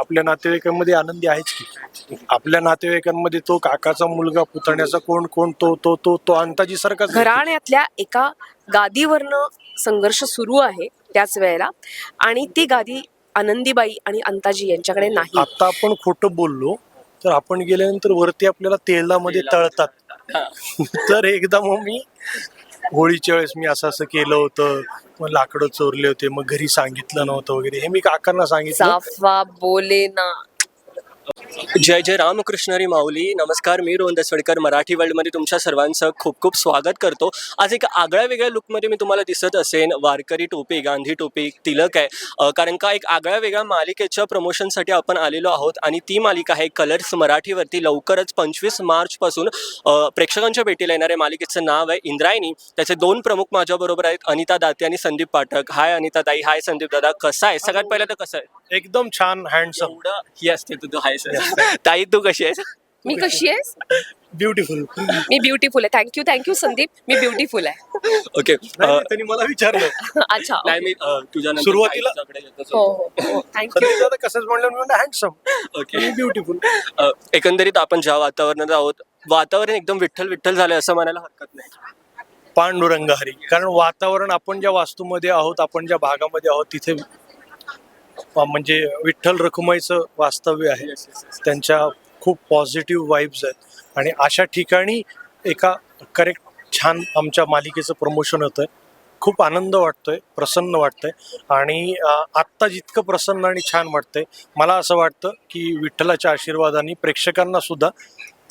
आपल्या नातेवाईकांमध्ये आनंदी आहेच की. आपल्या नातेवाईकांमध्ये तो काकाचा मुलगा पुतण्याचा कोण कोण तो तो तो तो अंताजी सारखाच. घराण्यातल्या एका गादीवरनं संघर्ष सुरू आहे त्याच वेळेला आणि ती गादी आनंदीबाई आणि अंताजी यांच्याकडे नाही. आता आपण खोटं बोललो तर आपण गेल्यानंतर वरती आपल्याला तेलामध्ये तळतात. तर एकदा मग मी होळीच्या वेळेस मी असं असं केलं होतं. मग लाकडं चोरले होते मग घरी सांगितलं नव्हतं वगैरे. हे मी काकांना सांगितलं. साफवा बोले ना. जय जय रामकृष्णरी माऊली. नमस्कार मी रोहन दसवडकर मराठी वर्ल्डमध्ये तुमच्या सर्वांचं खूप खूप स्वागत करतो. आज एक आगळ्या वेगळ्या लुकमध्ये मी तुम्हाला दिसत असेन वारकरी टोपी गांधी टोपी तिलक आहे. कारण का एक आगळ्या वेगळ्या मालिकेच्या प्रमोशनसाठी आपण आलेलो आहोत आणि ती मालिका आहे कलर्स मराठीवरती लवकरच पंचवीस मार्चपासून प्रेक्षकांच्या भेटीला येणाऱ्या मालिकेचं नाव आहे इंद्रायणी. त्याचे दोन प्रमुख माझ्याबरोबर आहेत अनिता दाते आणि संदीप पाठक. हाय अनिता ताई हाय संदीप दादा कसं आहे? सगळ्यात पहिलं तर कसं आहे? एकदम छान हँडसम एवढं ही असते तू हाय ताई तू कशी आहेस? मी कशी आहेस? ब्युटिफुल मी ब्युटिफुल आहे. Thank you thank you Sandeep. Me beautiful आहे. ओके त्यांनी मला विचारलं. अच्छा नाही मी अ, तुझ्या नंतर सुरुवातीला- ताईच्याकडे येतच हो होतो. हो थँक्यू संदीप दादा कसंच म्हणलं मी हँडसम ओके ब्युटिफुल अ, एकंदरीत आपण ज्या वातावरणात आहोत वातावरण एकदम विठ्ठल विठ्ठल झालंय असं म्हणायला हरकत नाही. पांडुरंग हरी कारण वातावरण आपण ज्या वास्तूमध्ये आहोत आपण ज्या भागामध्ये आहोत तिथे म्हणजे विठ्ठल रखुमाईचं वास्तव्य आहे. त्यांच्या खूप पॉझिटिव्ह वाईब्स आहेत. आणि अशा ठिकाणी एका करेक्ट छान आमच्या मालिकेचं प्रमोशन होतंय. खूप आनंद वाटतोय प्रसन्न वाटतंय. आणि आत्ता जितकं प्रसन्न आणि छान वाटतंय मला असं वाटतं की विठ्ठलाच्या आशीर्वादाने प्रेक्षकांना सुद्धा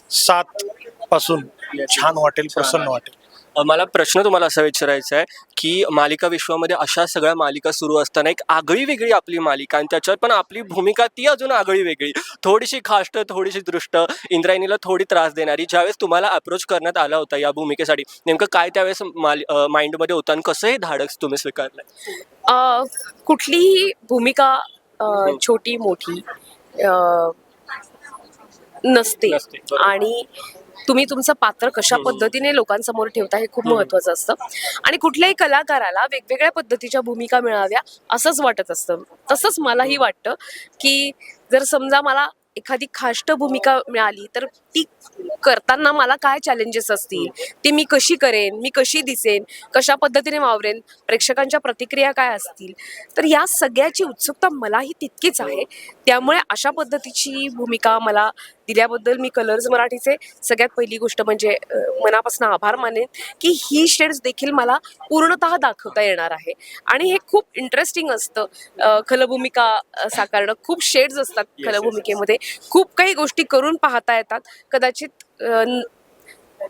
सात पासून छान वाटेल प्रसन्न वाटेल. मला प्रश्न तुम्हाला असा विचारायचा आहे की मालिका विश्वामध्ये अशा सगळ्या मालिका सुरू असताना एक आगळी वेगळी आपली मालिका आणि त्याच्यात पण आपली भूमिका ती अजून आगळी वेगळी. थोडीशी खाष्ट थोडीशी दृष्ट इंद्रायणीला थोडी त्रास देणारी ज्यावेळेस तुम्हाला अप्रोच करण्यात आला होता या भूमिकेसाठी नेमकं काय त्यावेळेस माल माइंडमध्ये होतं आणि कसं हे धाडस तुम्ही स्वीकारलं कुठलीही भूमिका छोटी मोठी नसते. आणि तुम्ही तुमचं पात्र कशा पद्धतीने लोकांसमोर ठेवता हे खूप महत्वाचं असतं. आणि कुठल्याही कलाकाराला वेगवेगळ्या पद्धतीच्या भूमिका मिळाव्या असंच वाटत असतं. तसंच मलाही वाटतं की जर समजा मला एखादी खाष्ट भूमिका मिळाली तर ती करताना मला काय चॅलेंजेस असतील? ती मी कशी करेन? मी कशी दिसेन? कशा पद्धतीने वावरेन? प्रेक्षकांच्या प्रतिक्रिया काय असतील? तर या सगळ्याची उत्सुकता मलाही तितकीच आहे. त्यामुळे अशा पद्धतीची भूमिका मला दिल्याबद्दल मी कलर्स मराठीचे सगळ्यात पहिली गोष्ट म्हणजे मनापासून आभार मानेन की ही शेड्स देखील मला पूर्णतः दाखवता येणार आहे. आणि हे खूप इंटरेस्टिंग असतं. खलभूमिका साकारणं. खूप शेड्स असतात खलभूमिकेमध्ये खूप काही गोष्टी करून पाहता येतात. कदाचित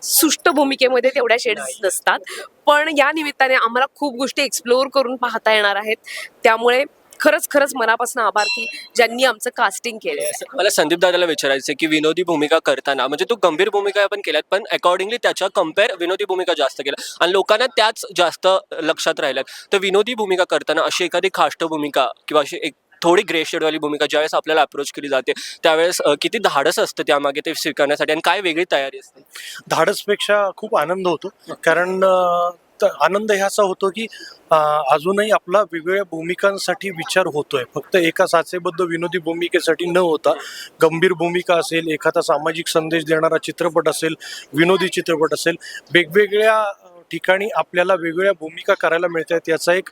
सुष्ट भूमिकेमध्ये तेवढ्या शेड्स नसतात. पण या निमित्ताने आम्हाला खूप गोष्टी एक्सप्लोअर करून पाहता येणार आहेत. त्यामुळे खरंच खरंच मनापासून आभार की ज्यांनी आमचं कास्टिंग केलं मला संदीप दादाला विचारायचं की विनोदी भूमिका करताना म्हणजे तो गंभीर भूमिका आपण केल्यात पण अकॉर्डिंगली त्याच्या कंपेअर विनोदी भूमिका जास्त केल्या. आणि लोकांना त्याच जास्त लक्षात राहिल्यात. तर विनोदी भूमिका करताना अशी एखादी खाष्ट भूमिका किंवा अशी एक थोडी ग्रे शेडवाली भूमिका ज्यावेळेस आपल्याला अप्रोच केली जाते त्यावेळेस किती धाडस असतं त्यामागे ते स्वीकारण्यासाठी आणि काय वेगळी तयारी असते? धाडसपेक्षा खूप आनंद होतो. कारण आनंद ह्याचा होतो की अजूनही आपला वेगवेगळ्या भूमिकांसाठी विचार होतोय. फक्त एका साचेबद्ध विनोदी भूमिकेसाठी न होता गंभीर भूमिका असेल एखादा सामाजिक संदेश देणारा चित्रपट असेल विनोदी चित्रपट असेल वेगवेगळ्या ठिकाणी आपल्याला वेगवेगळ्या भूमिका करायला मिळतात याचा एक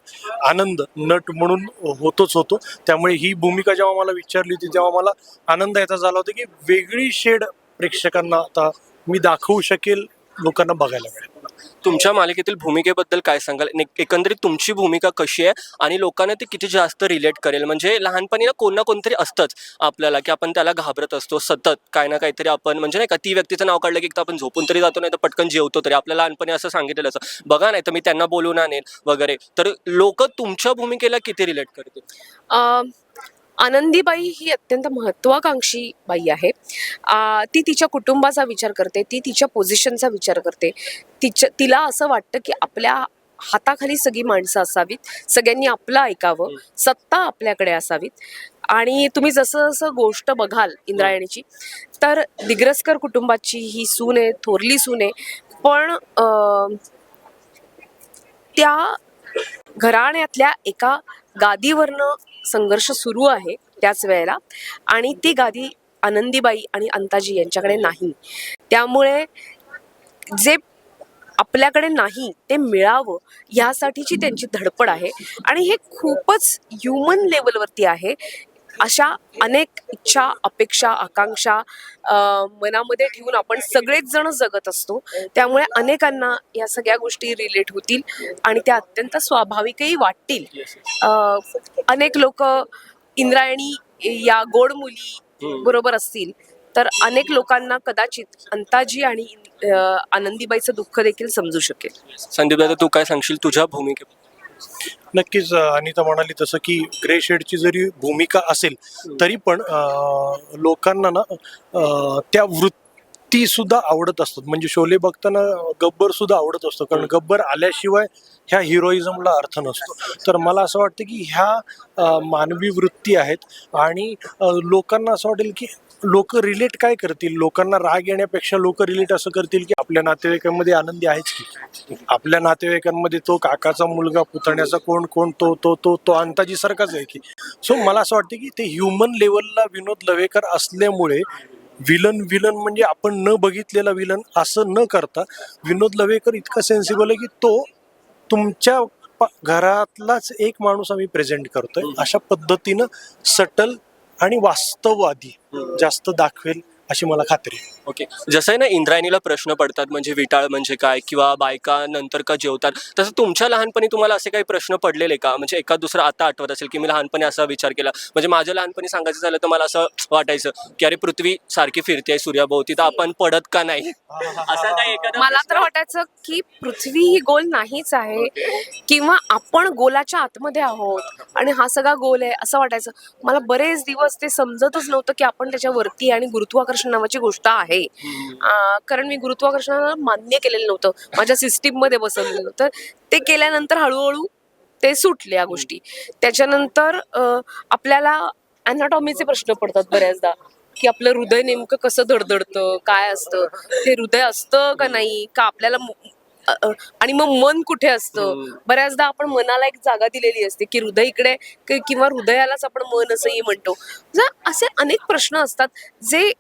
आनंद नट म्हणून होतोच होतो. त्यामुळे ही भूमिका जेव्हा मला विचारली होती तेव्हा मला आनंद याचा झाला होता की वेगळी शेड प्रेक्षकांना आता मी दाखवू शकेल लोकांना बघायला मिळेल. तुमच्या मालिकेतील भूमिकेबद्दल काय सांगाल? एकंदरीत तुमची भूमिका कशी आहे? आणि लोकांना ते किती जास्त रिलेट करेल? म्हणजे लहानपणी ना कोण ना कोणतरी असतंच आपल्याला की आपण त्याला घाबरत असतो सतत काय ना काहीतरी आपण म्हणजे नाही का ती व्यक्तीचं नाव काढलं की एकतर आपण झोपून तरी जातो नाही तर पटकन जेवतो तरी. आपल्याला लहानपणी असं सांगितलेलं असं बघा नाही तर मी त्यांना बोलून आणेन वगैरे. तर लोक तुमच्या भूमिकेला किती रिलेट करतील? आनंदीबाई ही अत्यंत महत्वाकांक्षी बाई आहे. ती तिच्या कुटुंबाचा विचार करते ती तिच्या पोझिशनचा विचार करते. तिच्या तिला असं वाटतं की आपल्या हाताखाली सगळी माणसं असावीत सगळ्यांनी आपलं ऐकावं सत्ता आपल्याकडे असावीत. आणि तुम्ही जसं जसं गोष्ट बघाल इंद्रायणीची तर दिग्रसकर कुटुंबाची ही सून आहे थोरली सून आहे. पण त्या घराण्यातल्या एका गादीवरनं संघर्ष सुरू आहे त्याच वेळेला. आणि ती गादी आनंदीबाई आणि अंताजी यांच्याकडे नाही. त्यामुळे जे आपल्याकडे नाही ते मिळावं यासाठीची त्यांची धडपड आहे. आणि हे खूपच ह्युमन लेवलवरती आहे. अशा अनेक इच्छा अपेक्षा आकांक्षा मनामध्ये ठेवून आपण सगळेच जण जगत असतो. त्यामुळे अनेकांना या सगळ्या गोष्टी रिलेट होतील आणि त्या अत्यंत स्वाभाविकही वाटतील. अनेक लोक इंद्रायणी या गोड मुली बरोबर असतील. तर अनेक लोकांना कदाचित अंताजी आणि आनंदीबाईचं दुःख देखील समजू शकेल. संदीप दादा तू काय सांगशील? तुझ्या भूमिके नक्कीच अनिता म्हणाली तसं की ग्रे शेडची जरी भूमिका असेल तरी पण लोकांना ना त्या वृत्ती सुद्धा आवडत असतात. म्हणजे शोले बघताना गब्बर सुद्धा आवडत असतो. कारण गब्बर आल्याशिवाय ह्या हिरोईझमला अर्थ नसतो. तर मला असं वाटतं की ह्या मानवी वृत्ती आहेत. आणि लोकांना असं वाटेल की लोक रिलेट काय करतील? लोकांना राग येण्यापेक्षा लोक रिलेट असं करतील की आपल्या नातेवाईकांमध्ये आनंदी आहेच की? आपल्या नातेवाईकांमध्ये तो काकाचा मुलगा पुतण्याचा कोण कोण तो तो तो तो अंताजी सारखाच आहे की? सो मला असं वाटतं की ते ह्युमन लेवलला विनोद लवेकर असल्यामुळे विलन विलन म्हणजे आपण न बघितलेला विलन असं न करता विनोद लवेकर इतका सेन्सिबल आहे की तो तुमच्या प- घरातलाच एक माणूस आम्ही प्रेझेंट करतोय. अशा पद्धतीनं सटल आणि वास्तववादी जास्त दाखवेल अशी मला खात्री आहे. ओके. जसं आहे ना इंद्रायणीला प्रश्न पडतात म्हणजे विटाळ म्हणजे काय किंवा बायका नंतर का जेवतात? तसं तुमच्या लहानपणी तुम्हाला असे काही प्रश्न पडलेले का? म्हणजे एका दुसरा आता आठवत असेल की मी लहानपणी असा विचार केला. म्हणजे माझ्या लहानपणी सांगायचं झालं तर मला असं वाटायचं की अरे पृथ्वी सारखी फिरते सूर्याभोवती तर आपण पडत का नाही? असा काही एखादा मला तर प्रश्न? वाटायचं की पृथ्वी ही गोल नाहीच आहे किंवा आपण गोलाच्या आतमध्ये आहोत आणि हा सगळा गोल आहे असं वाटायचं. मला बरेच दिवस ते समजतच नव्हतं की आपण त्याच्या वरती आणि गुरुत्वाकर्षण नावाची गोष्ट आहे. कारण मी गुरुत्वाकर्षणाला मान्य केलेलं नव्हतं. माझ्या सिस्टीममध्ये बसवलेलं नव्हतं. ते केल्यानंतर हळूहळू ते सुटले या गोष्टी. त्याच्यानंतर आपल्याला अनाटॉमीचे प्रश्न पडतात बऱ्याचदा. की आपलं हृदय नेमकं कसं धडधडतं काय असतं? ते हृदय असतं का नाही? का आपल्याला आणि मग मन कुठे असतं. बऱ्याचदा आपण मनाला एक जागा दिलेली असते की हृदय इकडे किंवा हृदयालाच आपण मन असंही म्हणतो. असे अनेक प्रश्न असतात जे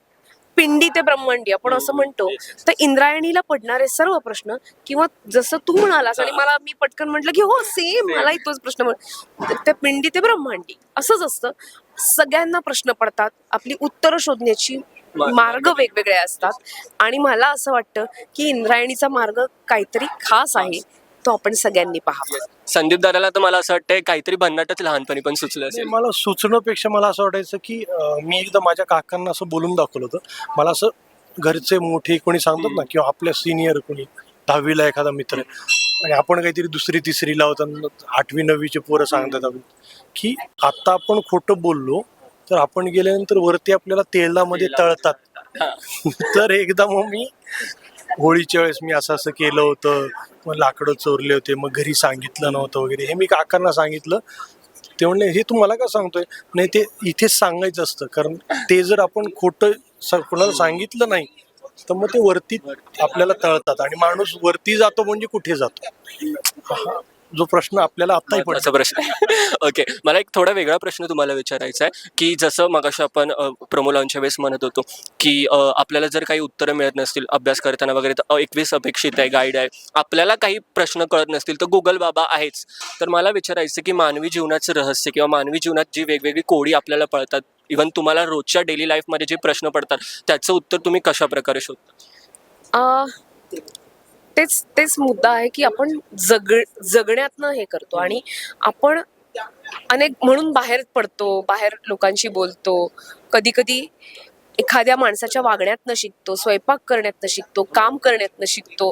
पिंडी ते ब्रह्मांडी आपण असं म्हणतो. तर इंद्रायणीला पडणारे सर्व प्रश्न किंवा जसं तू म्हणालास आणि मला मी पटकन म्हटलं की हो सेम मलाही तोच प्रश्न म्हण तर ते पिंडी ते ब्रह्मांडी असंच असतं. सगळ्यांना प्रश्न पडतात आपली उत्तरं शोधण्याची मार्ग वेगवेगळे. असतात. आणि मला असं वाटतं की इंद्रायणीचा मार्ग काहीतरी खास. आहे. तो आपण सगळ्यांनी पाहावा. संदीप दादाला तर मला असं वाटतंय काहीतरी भन्नाटच लहानपणी पण सुचलं असेल. मला सुचण्यापेक्षा मला असं वाटायचं की अं, मी एकदा माझ्या काकांना असं बोलून दाखवलं होतं. मला असं घरचे मोठे कोणी सांगतात ना किंवा आपल्या सिनियर कोणी दहावीला एखादा मित्र आहे आणि आपण काहीतरी दुसरी तिसरीला होता आठवी नववीचे पोरं सांगतात आपण की आता आपण खोटं बोललो तर आपण गेल्यानंतर वरती आपल्याला तेलामध्ये तळतात. तर एकदा मग मी होळीच्या वेळेस मी असं असं केलं होतं मग लाकडं चोरले होते मग घरी सांगितलं नव्हतं वगैरे. हे मी काकांना सांगितलं. ते म्हणले हे तू मला का सांगतोय? नाही ते इथेच सांगायचं असतं. कारण ते जर आपण खोटं कोणाला सांगितलं नाही तर मग ते वरती आपल्याला तळतात. आणि माणूस वरती जातो म्हणजे कुठे जातो? जो प्रश्न आपल्याला आत्ताही पडतो. प्रश्न. ओके मला एक थोडा वेगळा प्रश्न तुम्हाला विचारायचा आहे की जसं मगाशी आपण प्रोमो लॉनच्या वेळेस म्हणत होतो की आपल्याला जर काही उत्तरं मिळत नसतील अभ्यास करताना वगैरे तर एकवीस अपेक्षित आहे गाईड आहे. आपल्याला काही प्रश्न कळत नसतील तर गुगल बाबा आहेच. तर मला विचारायचं की मानवी जीवनाचं रहस्य किंवा मानवी जीवनात जी वेगवेगळी कोडी आपल्याला पळतात इव्हन तुम्हाला रोजच्या डेली लाईफमध्ये जे प्रश्न पडतात त्याचं उत्तर तुम्ही कशा प्रकारे शोधता? अं, तेच तेच मुद्दा आहे की आपण जग जगण्यातनं हे करतो आणि आपण अनेक म्हणून बाहेर पडतो बाहेर लोकांशी बोलतो कधी कधी एखाद्या माणसाच्या वागण्यातनं शिकतो स्वयंपाक करण्यातनं शिकतो काम करण्यातनं शिकतो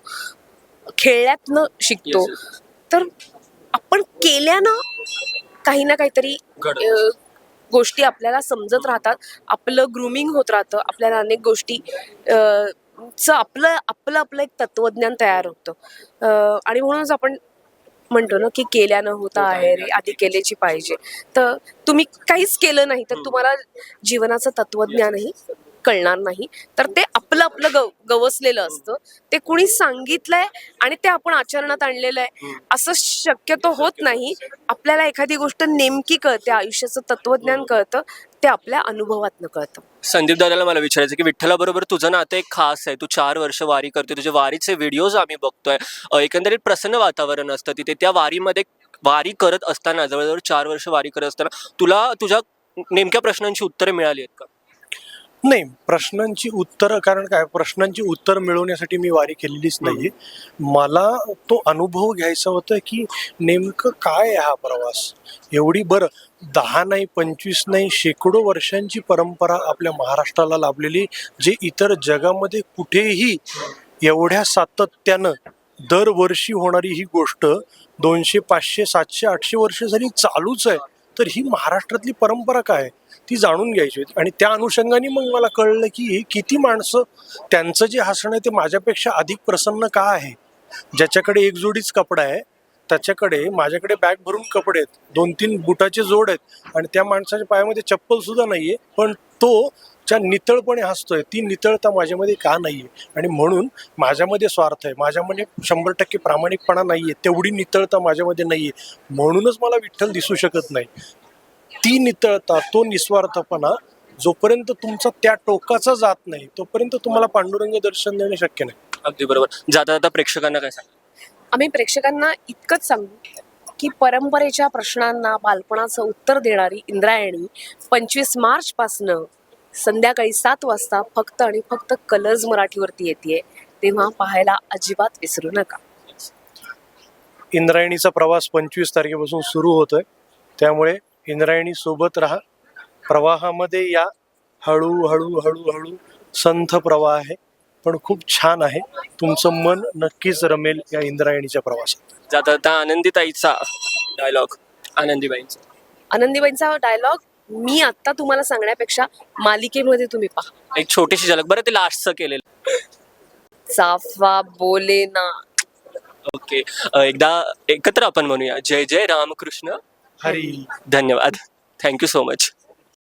खेळण्यातनं शिकतो. तर आपण केल्यानं काही ना काहीतरी गोष्टी आपल्याला समजत राहतात आपलं ग्रुमिंग होत राहतं आपल्याला अनेक गोष्टी चं आपलं आपलं आपलं एक तत्वज्ञान तयार होतं. आणि म्हणूनच आपण म्हणतो ना की केल्यानं होता आहे रे आधी केल्याची पाहिजे. तर तुम्ही काहीच केलं नाही तर तुम्हाला जीवनाचं तत्वज्ञानही कळणार नाही. तर ते आपलं आपलं गव गवसलेलं असतं. ते कुणी सांगितलंय आणि ते आपण आचरणात आणलेलं आहे. असं शक्यतो होत नाही. आपल्याला एखादी गोष्ट नेमकी कळते आयुष्याचं तत्वज्ञान कळतं ते आपल्या अनुभवातनं कळतं. संदीप दादाला मला विचारायचं की विठ्ठलाबरोबर तुझं नातं एक खास आहे. तू चार वर्ष वारी करतोय. तुझे वारीचे व्हिडिओज आम्ही बघतोय. एकंदरीत प्रसन्न वातावरण असतं. तिथे त्या वारीमध्ये वारी करत असताना जवळजवळ चार वर्ष वारी करत असताना तुला तुझ्या नेमक्या प्रश्नांची उत्तरे मिळाली आहेत का? नाही प्रश्नांची उत्तरं कारण काय प्रश्नांची उत्तर मिळवण्यासाठी मी वारी केलेलीच नाहीये. मला तो अनुभव घ्यायचा होता की नेमकं काय आहे हा प्रवास? एवढी बरं दहा नाही पंचवीस नाही शेकडो वर्षांची परंपरा आपल्या महाराष्ट्राला लाभलेली जे इतर जगामध्ये कुठेही एवढ्या सातत्यानं दरवर्षी होणारी ही गोष्ट दोनशे पाचशे सातशे आठशे वर्ष जरी चालूच आहे तर ही महाराष्ट्रातली परंपरा काय आहे ती जाणून घ्यायची होती. आणि त्या अनुषंगाने मग मला कळलं की हे किती माणसं त्यांचं जे हसणं आहे ते माझ्यापेक्षा अधिक प्रसन्न का आहे? ज्याच्याकडे एक जोडीच कपडा आहे त्याच्याकडे माझ्याकडे बॅग भरून कपडे आहेत दोन तीन बुटाचे जोड आहेत आणि त्या माणसाच्या पायामध्ये चप्पल सुद्धा नाहीये पण तो ज्या नितळपणे हसतोय ती नितळता माझ्यामध्ये का नाहीये? आणि म्हणून माझ्यामध्ये स्वार्थ आहे. माझ्यामध्ये शंभर टक्के प्रामाणिकपणा नाहीये. तेवढी नितळता माझ्यामध्ये नाहीये. म्हणूनच मला विठ्ठल दिसू शकत नाही. ती नितळता तो निस्वार्थपणा जोपर्यंत तुमचा त्या टोकाचा जात नाही तोपर्यंत तुम्हाला पांडुरंग दर्शन देणे शक्य नाही. अगदी बरोबर. जाता जाता प्रेक्षकांना काय सांग आम्ही प्रेक्षकांना इतकंच सांगू की परंपरेच्या प्रश्नांना बालपणाचं उत्तर देणारी इंद्रायणी पंचवीस मार्च पासनं संध्याकाळी सात वाजता फक्त आणि फक्त कलर्स मराठीवरती येते तेव्हा पाहायला अजिबात विसरू नका. इंद्रायणीचा प्रवास पंचवीस तारखेपासून सुरू होतोय. त्यामुळे इंद्रायणी सोबत राहा. प्रवाहामध्ये या. हळू हळू हळू हळू. संथ प्रवाह आहे पण खूप छान आहे. तुमचं मन नक्कीच रमेल या इंद्रायणीच्या प्रवासात. जाता जाता आनंदीताईचा डायलॉग आनंदीबाईंचा. आनंदीबाईंचा डायलॉग मी आत्ता तुम्हाला सांगण्यापेक्षा मालिकेमध्ये तुम्ही पहा. एक छोटीशी झलक. बरं ते लास्टचं केलेलं. चाफा बोले ना. ओके अ, एकदा एकत्र आपण म्हणूया. जय जय रामकृष्ण. हरी. धन्यवाद. Thank you so much